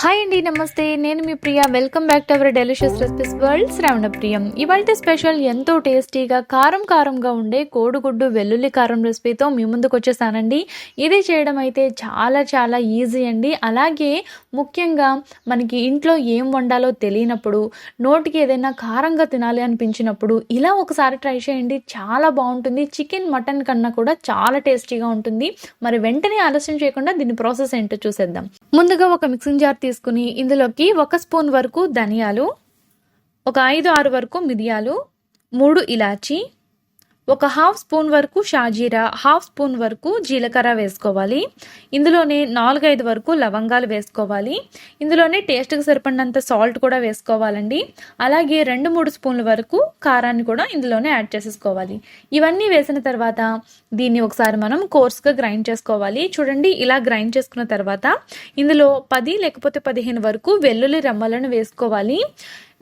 Hi అండి నమస్తే. నేను మీ Priya. Welcome back to our delicious recipes world Shravana Priyam ఇవాళ స్పెషల్ ఎంతో టేస్టీగా కారం కారంగా ఉండే కోడిగుడ్డు వెల్లుల్లి కారం రెసిపీతో మీ ముందుకు వచ్చేసానండి. ఇది చేయడం అయితే చాలా చాలా ఈజీ అండి. అలాగే ముఖ్యంగా మనకి ఇంట్లో ఏం వండాలో తెలియనప్పుడు నోటికి ఏదైనా కారంగా తినాలి అనిపించినప్పుడు ఇలా ఒకసారి ట్రై చేయండి. చాలా బాగుంటుంది. చికెన్ మటన్ కన్నా కూడా చాలా టేస్టీగా ఉంటుంది. మరి వెంటనే ఆలస్యం చేయకుండా దీని ప్రాసెస్ ఏంటో చూసేద్దాం. ముందుగా ఒక మిక్సింగ్ జార్ తీసుకుని ఇందులోకి ఒక స్పూన్ వరకు ధనియాలు ఒక ఐదు ఆరు వరకు మిరియాలు మూడు ఇలాచి ఒక హాఫ్ స్పూన్ వరకు షాజీరా హాఫ్ స్పూన్ వరకు జీలకర్ర వేసుకోవాలి. ఇందులోనే నాలుగైదు వరకు లవంగాలు వేసుకోవాలి. ఇందులోనే టేస్ట్కి సరిపడినంత సాల్ట్ కూడా వేసుకోవాలండి. అలాగే రెండు మూడు స్పూన్ల వరకు కారాన్ని కూడా ఇందులోనే యాడ్ చేసేసుకోవాలి. ఇవన్నీ వేసిన తర్వాత దీన్ని ఒకసారి మనం కోర్స్గా గ్రైండ్ చేసుకోవాలి. చూడండి ఇలా గ్రైండ్ చేసుకున్న తర్వాత ఇందులో పది లేకపోతే పదిహేను వరకు వెల్లుల్లి రెమ్మలను వేసుకోవాలి.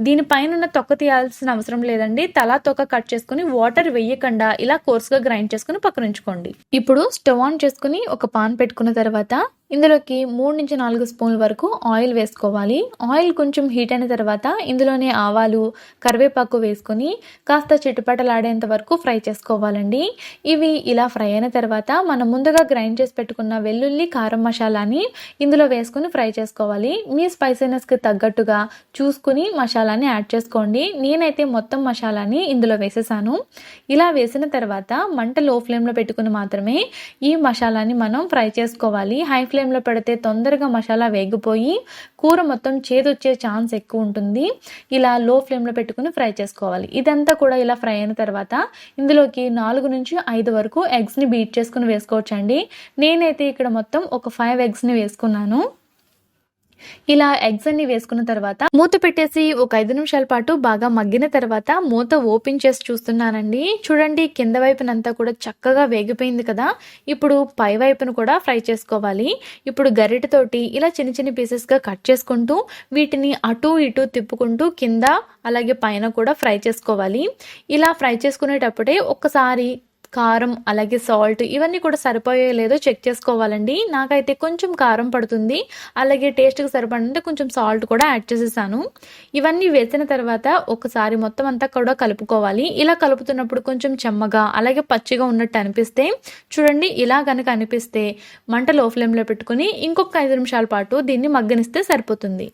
దీనిపైన ఉన్న తొక్క తీయాల్సిన అవసరం లేదండి. తలా తొక్క కట్ చేసుకుని వాటర్ వేయకుండా ఇలా కోర్సుగా గ్రైండ్ చేసుకుని పక్కన ఉంచుకోండి ఇప్పుడు స్టవ్ ఆన్ చేసుకుని ఒక పాన్ పెట్టుకున్న తర్వాత ఇందులోకి మూడు నుంచి నాలుగు స్పూన్ల వరకు ఆయిల్ వేసుకోవాలి. ఆయిల్ కొంచెం హీట్ అయిన తర్వాత ఇందులోనే ఆవాలు కరివేపాకు వేసుకొని కాస్త చిట్టుపటలాడేంత వరకు ఫ్రై చేసుకోవాలండి. ఇవి ఇలా ఫ్రై అయిన తర్వాత మనం ముందుగా గ్రైండ్ చేసి పెట్టుకున్న వెల్లుల్లి కారం మసాలాని ఇందులో వేసుకుని ఫ్రై చేసుకోవాలి. మీ స్పైసీనెస్కి తగ్గట్టుగా చూసుకుని మసాలాని యాడ్ చేసుకోండి. నేనైతే మొత్తం మసాలాని ఇందులో వేసేసాను. ఇలా వేసిన తర్వాత మంట లో ఫ్లేమ్లో పెట్టుకుని మాత్రమే ఈ మసాలాని మనం ఫ్రై చేసుకోవాలి. హై ఫ్లేమ్ ఫ్లేమ్లో పెడితే తొందరగా మసాలా వేగిపోయి కూర మొత్తం చేదొచ్చే ఛాన్స్ ఎక్కువ ఉంటుంది. ఇలా లో ఫ్లేమ్లో పెట్టుకుని ఫ్రై చేసుకోవాలి. ఇదంతా కూడా ఇలా ఫ్రై అయిన తర్వాత ఇందులోకి నాలుగు నుంచి ఐదు వరకు ఎగ్స్ని బీట్ చేసుకుని వేసుకోవచ్చండి. నేనైతే ఇక్కడ మొత్తం ఒక ఫైవ్ ఎగ్స్ని వేసుకున్నాను. ఇలా ఎగ్స్ అన్ని వేసుకున్న తర్వాత మూత పెట్టేసి ఒక ఐదు నిమిషాల పాటు బాగా మగ్గిన తర్వాత మూత ఓపెన్ చేసి చూస్తున్నానండి. చూడండి కింద వైపునంతా కూడా చక్కగా వేగిపోయింది కదా. ఇప్పుడు పై వైపును కూడా ఫ్రై చేసుకోవాలి. ఇప్పుడు గరిటతోటి ఇలా చిన్న చిన్న పీసెస్గా కట్ చేసుకుంటూ వీటిని అటు ఇటు తిప్పుకుంటూ కింద అలాగే పైన కూడా ఫ్రై చేసుకోవాలి. ఇలా ఫ్రై చేసుకునేటప్పుడే ఒక్కసారి కారం అలాగే సాల్ట్ ఇవన్నీ కూడా సరిపోయే లేదో చెక్ చేసుకోవాలండి. నాకైతే కొంచెం కారం పడుతుంది. అలాగే టేస్ట్కి సరిపడంటే కొంచెం సాల్ట్ కూడా యాడ్ చేసేసాను. ఇవన్నీ వేసిన తర్వాత ఒకసారి మొత్తం అంతా కూడా కలుపుకోవాలి. ఇలా కలుపుతున్నప్పుడు కొంచెం చెమ్మగా అలాగే పచ్చిగా ఉన్నట్టు అనిపిస్తే చూడండి ఇలా కనుక అనిపిస్తే మంట లో ఫ్లేమ్లో పెట్టుకుని ఇంకొక ఐదు నిమిషాల పాటు దీన్ని మగ్గనిస్తే సరిపోతుంది.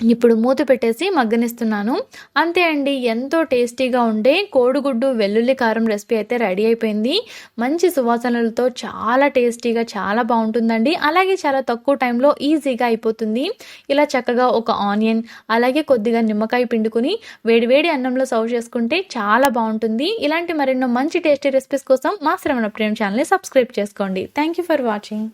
ఇప్పుడు మూత పెట్టేసి మగ్గనిస్తున్నాను. అంతే అండి ఎంతో టేస్టీగా ఉండే కోడిగుడ్డు వెల్లుల్లి కారం రెసిపీ అయితే రెడీ అయిపోయింది. మంచి సువాసనలతో చాలా టేస్టీగా చాలా బాగుంటుందండి. అలాగే చాలా తక్కువ టైంలో ఈజీగా అయిపోతుంది. ఇలా చక్కగా ఒక ఆనియన్ అలాగే కొద్దిగా నిమ్మకాయ పిండుకుని వేడివేడి అన్నంలో సర్వ్ చేసుకుంటే చాలా బాగుంటుంది. ఇలాంటి మరెన్నో మంచి టేస్టీ రెసిపీస్ కోసం మా శ్రవణ ప్రేమ్ ఛానల్ని సబ్స్క్రైబ్ చేసుకోండి. Thank you for watching